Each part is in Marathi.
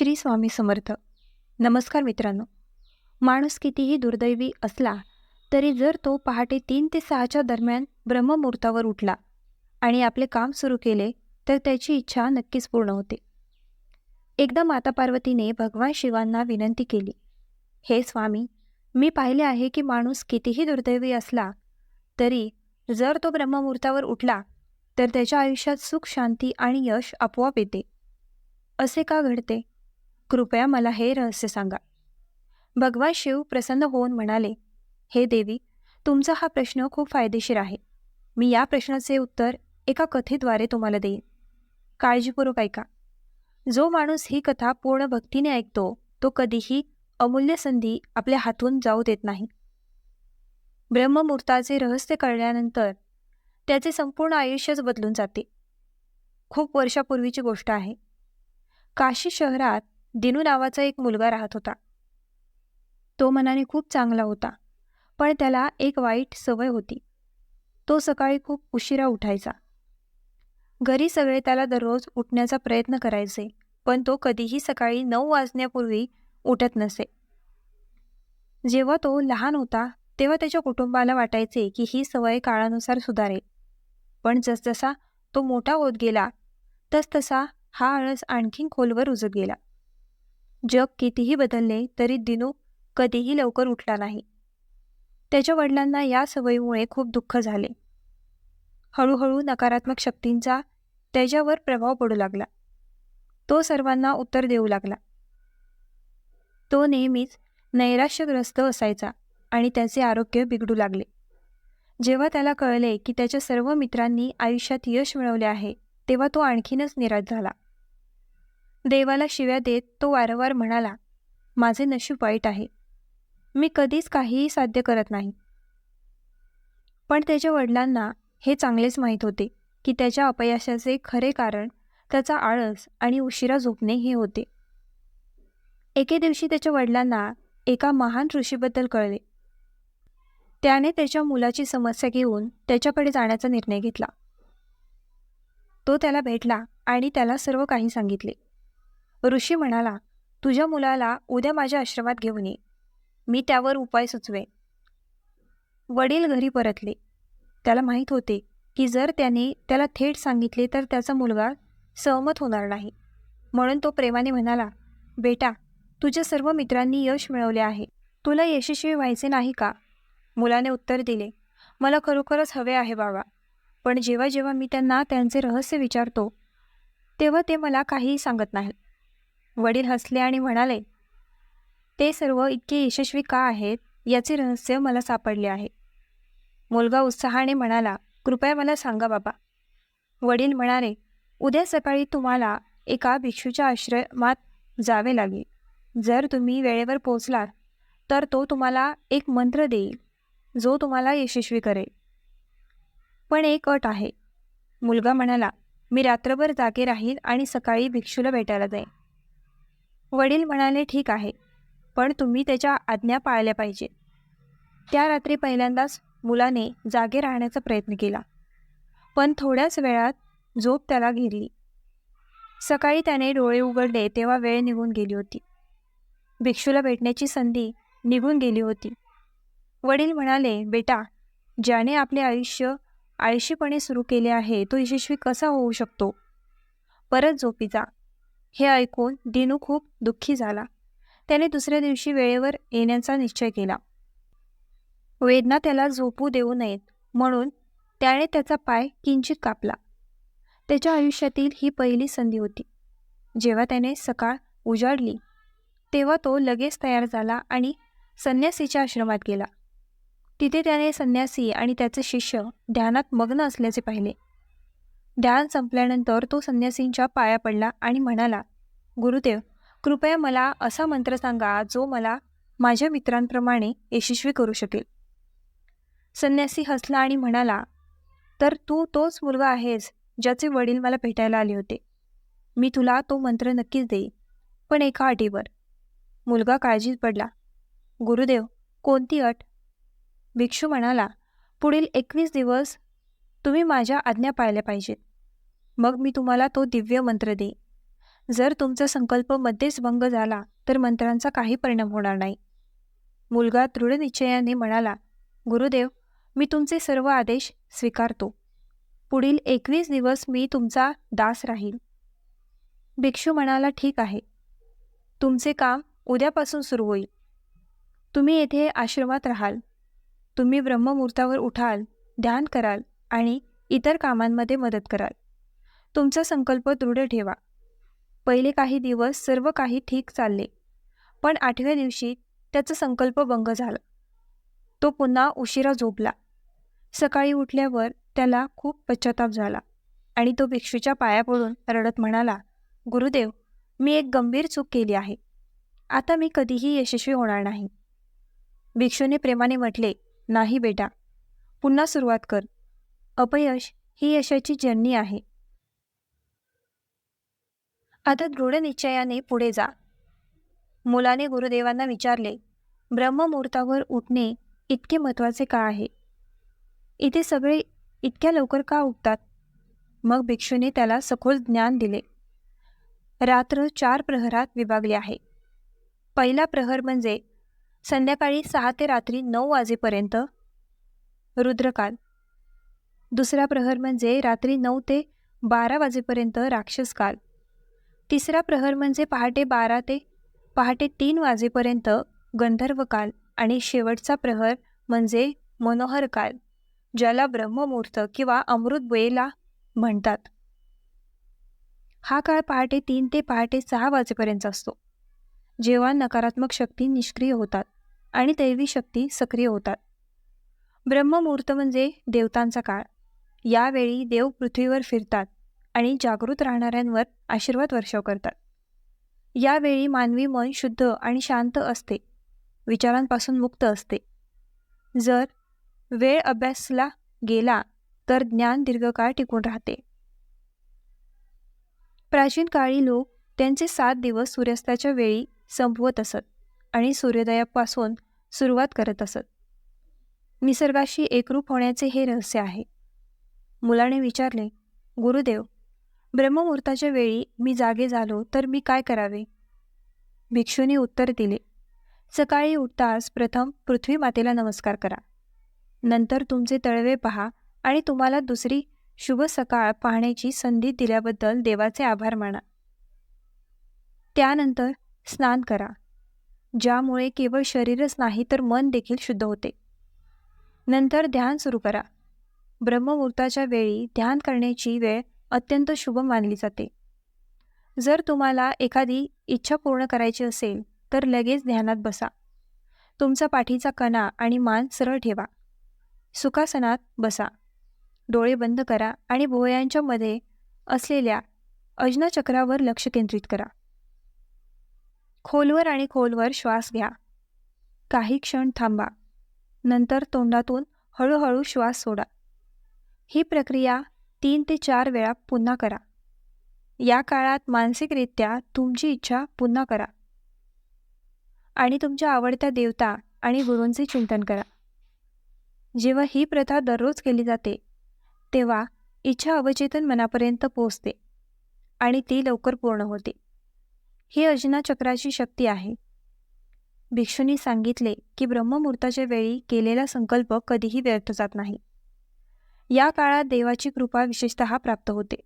श्री स्वामी समर्थ. नमस्कार मित्रांनो. माणूस कितीही दुर्दैवी असला तरी जर तो पहाटे तीन ते सहाच्या दरम्यान ब्रह्ममुहूर्तावर उठला आणि आपले काम सुरू केले तर त्याची इच्छा नक्कीच पूर्ण होते. एकदा माता पार्वतीने भगवान शिवांना विनंती केली हे स्वामी मी पाहिले आहे की माणूस कितीही दुर्दैवी असला तरी जर तो ब्रह्ममुहूर्तावर उठला तर त्याच्या आयुष्यात सुख शांती आणि यश आपोआप येते. असे का घडते? कृपया मला हे रहस्य सांगा. भगवान शिव प्रसन्न होऊन म्हणाले हे देवी तुमचा हा प्रश्न खूप फायदेशीर आहे. मी या प्रश्नाचे उत्तर एका कथेद्वारे तुम्हाला देईन. काळजीपूर्वक ऐका. जो माणूस ही कथा पूर्ण भक्तीने ऐकतो तो कधीही अमूल्य संधी आपल्या हातून जाऊ देत नाही. ब्रह्ममुहूर्ताचे रहस्य कळल्यानंतर त्याचे संपूर्ण आयुष्यच बदलून जाते. खूप वर्षापूर्वीची गोष्ट आहे. काशी शहरात दिनू नावाचा एक मुलगा राहत होता. तो मनाने खूप चांगला होता पण त्याला एक वाईट सवय होती. तो सकाळी खूप उशिरा उठायचा. घरी सगळे त्याला दररोज उठण्याचा प्रयत्न करायचे पण तो कधीही सकाळी नऊ वाजण्यापूर्वी उठत नसे. जेव्हा तो लहान होता तेव्हा त्याच्या कुटुंबाला वाटायचे की ही सवय काळानुसार सुधारेल. पण जसजसा तो मोठा होत गेला तसतसा हा आळस आणखीन खोलवर रुजत गेला. जग कितीही बदलले तरी दिनू कधीही लवकर उठला नाही. त्याच्या वडिलांना या सवयीमुळे खूप दुःख झाले. हळूहळू नकारात्मक शक्तींचा त्याच्यावर प्रभाव पडू लागला. तो सर्वांना उत्तर देऊ लागला. तो नेहमीच नैराश्यग्रस्त असायचा आणि त्याचे आरोग्य बिघडू लागले. जेव्हा त्याला कळले की त्याच्या सर्व मित्रांनी आयुष्यात यश मिळवले आहे तेव्हा तो आणखीनच निराश झाला. देवाला शिव्या देत तो वारंवार म्हणाला माझे नशीब वाईट आहे. मी कधीच काहीही साध्य करत नाही. पण त्याच्या वडिलांना हे चांगलेच माहीत होते की त्याच्या अपयशाचे खरे कारण त्याचा आळस आणि उशिरा झोपणे हे होते. एके दिवशी त्याच्या वडिलांना एका महान ऋषीबद्दल कळले. त्याने त्याच्या मुलाची समस्या घेऊन त्याच्याकडे जाण्याचा निर्णय घेतला. तो त्याला भेटला आणि त्याला सर्व काही सांगितले. ऋषी म्हणाला तुझ्या मुलाला उद्या माझ्या आश्रमात घेऊन ये. मी त्यावर उपाय सुचवे वडील घरी परतले. त्याला माहीत होते की जर त्याने त्याला थेट सांगितले तर त्याचा मुलगा सहमत होणार नाही. म्हणून तो प्रेमाने म्हणाला बेटा तुझ्या सर्व मित्रांनी यश मिळवले आहे. तुला यशस्वी व्हायचे नाही का? मुलाने उत्तर दिले मला खरोखरच हवे आहे बाबा. पण जेव्हा जेव्हा मी त्यांना त्यांचे रहस्य विचारतो तेव्हा ते मला काहीही सांगत नाहीत वडील हसले आणि म्हणाले ते सर्व इतके यशस्वी का आहेत? याचे रहस्य मला सापडले आहे. मुलगा उत्साहाने म्हणाला कृपया मला सांगा बाबा. वडील म्हणाले उद्या सकाळी तुम्हाला एका भिक्षूच्या आश्रमात जावे लागेल. जर तुम्ही वेळेवर पोचलात तर तो तुम्हाला एक मंत्र देईल जो तुम्हाला यशस्वी करेल. पण एक अट आहे. मुलगा म्हणाला मी रात्रभर जागे राहील आणि सकाळी भिक्षूला भेटायला जाईन. वडील म्हणाले ठीक आहे पण तुम्ही त्याच्या आज्ञा पाळल्या पाहिजे. त्या रात्री पहिल्यांदाच मुलाने जागे राहण्याचा प्रयत्न केला पण थोड्याच वेळात झोप त्याला घेरली. सकाळी त्याने डोळे उघडले तेव्हा वेळ निघून गेली होती. भिक्षूला भेटण्याची संधी निघून गेली होती. वडील म्हणाले बेटा ज्याने आपले आयुष्य आळशीपणे सुरू केले आहे तो यशस्वी कसा होऊ शकतो? परत झोपी जा. हे ऐकून दिनू खूप दुःखी झाला. त्याने दुसऱ्या दिवशी वेळेवर येण्याचा निश्चय केला. वेदना त्याला झोपू देऊ नयेत म्हणून त्याने त्याचा पाय किंचित कापला. त्याच्या आयुष्यातील ही पहिली संधी होती. जेव्हा त्याने सकाळ उजाडली तेव्हा तो लगेच तयार झाला आणि संन्यासीच्या आश्रमात गेला. तिथे त्याने संन्यासी आणि त्याचे शिष्य ध्यानात मग्न असल्याचे पाहिले. ध्यान संपल्यानंतर तो संन्यासींच्या पाया पडला आणि म्हणाला गुरुदेव कृपया मला असा मंत्र सांगा जो मला माझ्या मित्रांप्रमाणे यशस्वी करू शकेल. संन्यासी हसला आणि म्हणाला तर तू तोच मुलगा आहेस ज्याचे वडील मला भेटायला आले होते. मी तुला तो मंत्र नक्कीच देईन पण एका अटीवर. मुलगा काळजीत पडला गुरुदेव कोणती अट? भिक्षू म्हणाला पुढील एकवीस दिवस तुम्ही माझ्या आज्ञा पाळल्या पाहिजेत. मग मी तुम्हाला तो दिव्य मंत्र देईन जर तुमचा संकल्प मध्येच भंग झाला तर मंत्रांचा काही परिणाम होणार नाही. मुलगा दृढ निश्चयाने म्हणाला गुरुदेव मी तुमचे सर्व आदेश स्वीकारतो. पुढील एकवीस दिवस मी तुमचा दास राहील भिक्षू म्हणाला ठीक आहे. तुमचे काम उद्यापासून सुरू होईल. तुम्ही येथे आश्रमात राहाल. तुम्ही ब्रह्ममुहूर्तावर उठाल ध्यान कराल आणि इतर कामांमध्ये मदत कराल. तुमचा संकल्प दृढ ठेवा. पहिले काही दिवस सर्व काही ठीक चालले. पण आठव्या दिवशी त्याचा संकल्प भंग झाला. तो पुन्हा उशिरा झोपला. सकाळी उठल्यावर त्याला खूप पश्चाताप झाला आणि तो भिक्षूच्या पाया पडून रडत म्हणाला गुरुदेव मी एक गंभीर चूक केली आहे. आता मी कधीही यशस्वी होणार नाही. भिक्षूने प्रेमाने म्हटले नाही बेटा. पुन्हा सुरुवात कर. अपयश ही यशाची जर्नी आहे. आता दृढ निश्चयाने पुढे जा. मुलाने गुरुदेवांना विचारले ब्रह्ममुहूर्तावर उठणे इतके महत्त्वाचे का आहे? इथे सगळे इतक्या लवकर का उठतात? मग भिक्षूने त्याला सखोल ज्ञान दिले. रात्र चार प्रहरात विभागली आहे. पहिला प्रहर म्हणजे संध्याकाळी सहा ते रात्री नऊ वाजेपर्यंत रुद्रकाल. दुसरा प्रहर म्हणजे रात्री नऊ ते बारा वाजेपर्यंत राक्षसकाल. तिसरा प्रहर म्हणजे पहाटे बारा ते पहाटे तीन वाजेपर्यंत गंधर्वकाल आणि शेवटचा प्रहर म्हणजे मनोहर काल ज्याला ब्रह्ममुहूर्त किंवा अमृत वेला म्हणतात. हा काळ पहाटे तीन ते पहाटे सहा वाजेपर्यंत असतो. जेव्हा नकारात्मक शक्ती निष्क्रिय होतात आणि दैवी शक्ती सक्रिय होतात. ब्रह्ममुहूर्त म्हणजे देवतांचा काळ. यावेळी देव पृथ्वीवर फिरतात. आणि जागृत राहणाऱ्यांवर आशीर्वाद वर्षाव करतात. यावेळी मानवी मन शुद्ध आणि शांत असते. विचारांपासून मुक्त असते. जर वेळ अभ्यासला गेला तर ज्ञान दीर्घकाळ टिकून राहते. प्राचीन काळी लोक त्यांचे सात दिवस सूर्यास्ताच्या वेळी संपवत असत आणि सूर्योदयापासून सुरुवात करत असत. निसर्गाशी एकरूप होण्याचे हे रहस्य आहे. मुलाने विचारले गुरुदेव ब्रह्ममुहूर्ताच्या वेळी मी जागे झालो तर मी काय करावे? भिक्षूने उत्तर दिले सकाळी उठताच प्रथम पृथ्वी मातेला नमस्कार करा. नंतर तुमचे तळवे पहा आणि तुम्हाला दुसरी शुभ सकाळ पाहण्याची संधी दिल्याबद्दल देवाचे आभार माना. त्यानंतर स्नान करा ज्यामुळे केवळ शरीरच नाही तर मन देखील शुद्ध होते. नंतर ध्यान सुरू करा. ब्रह्ममुहूर्ताच्या वेळी ध्यान करण्याची वेळ अत्यंत शुभ मानली जाते. जर तुम्हाला एखादी इच्छा पूर्ण करायची असेल तर लगेच ध्यानात बसा. तुमचा पाठीचा कणा आणि मान सरळ ठेवा. सुखासनात बसा. डोळे बंद करा आणि भोयांच्या मध्ये असलेल्या अजनाचक्रावर लक्ष केंद्रित करा. खोलवर आणि खोलवर श्वास घ्या. काही क्षण थांबा. नंतर तोंडातून हळूहळू श्वास सोडा. ही प्रक्रिया तीन ते चार वेळा पुन्हा करा. या काळात मानसिकरित्या तुमची इच्छा पुन्हा करा. आणि तुमच्या आवडत्या देवता आणि गुरूंचे चिंतन करा. जेव्हा ही प्रथा दररोज केली जाते तेव्हा इच्छा अवचेतन मनापर्यंत पोचते आणि ती लवकर पूर्ण होते. ही अजना चक्राची शक्ती आहे. भिक्षूंनी सांगितले की ब्रह्ममुहूर्ताच्या वेळी केलेला संकल्प कधीही व्यर्थ जात नाही. या काळात देवाची कृपा विशेषत प्राप्त होते.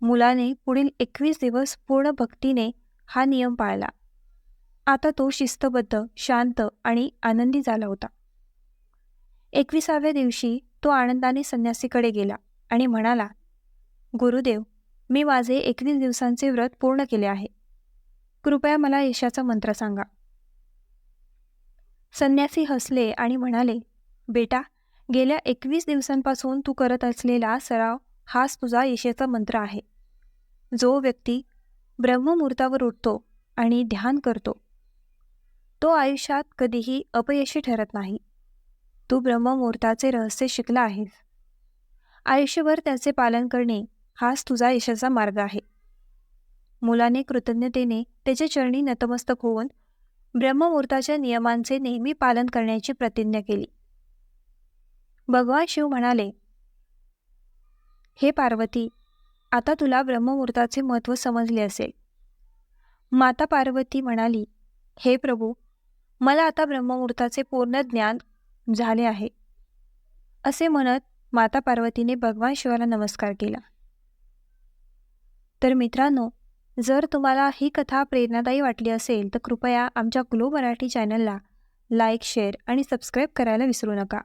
मुलाने पुढील एकवीस दिवस पूर्ण भक्तीने हा नियम पाळला. आता तो शिस्तबद्ध शांत आणि आनंदी झाला होता. एकविसाव्या दिवशी तो आनंदाने संन्यासीकडे गेला आणि म्हणाला गुरुदेव मी माझे एकवीस दिवसांचे व्रत पूर्ण केले आहे. कृपया मला यशाचा मंत्र सांगा. संन्यासी हसले आणि म्हणाले बेटा गेल्या एकवीस दिवसांपासून तू करत असलेला सराव हाच तुझा यशाचा मंत्र आहे. जो व्यक्ती ब्रह्ममुहूर्तावर उठतो आणि ध्यान करतो तो आयुष्यात कधीही अपयशी ठरत नाही. तू ब्रह्ममुहूर्ताचे रहस्य शिकला आहेस. आयुष्यभर त्याचे पालन करणे हाच तुझा यशाचा मार्ग आहे. मुलाने कृतज्ञतेने त्याच्या चरणी नतमस्तक होऊन ब्रह्ममुहूर्ताच्या नियमांचे नेहमी पालन करण्याची प्रतिज्ञा केली. भगवान शिव म्हणाले हे पार्वती आता तुला ब्रह्ममुहूर्ताचे महत्त्व समजले असेल. माता पार्वती म्हणाली हे प्रभू मला आता ब्रह्ममुहूर्ताचे पूर्ण ज्ञान झाले आहे. असे म्हणत माता पार्वतीने भगवान शिवाला नमस्कार केला. तर मित्रांनो जर तुम्हाला ही कथा प्रेरणादायी वाटली असेल तर कृपया आमच्या ग्लो मराठी चॅनलला लाईक शेअर आणि सबस्क्राईब करायला विसरू नका.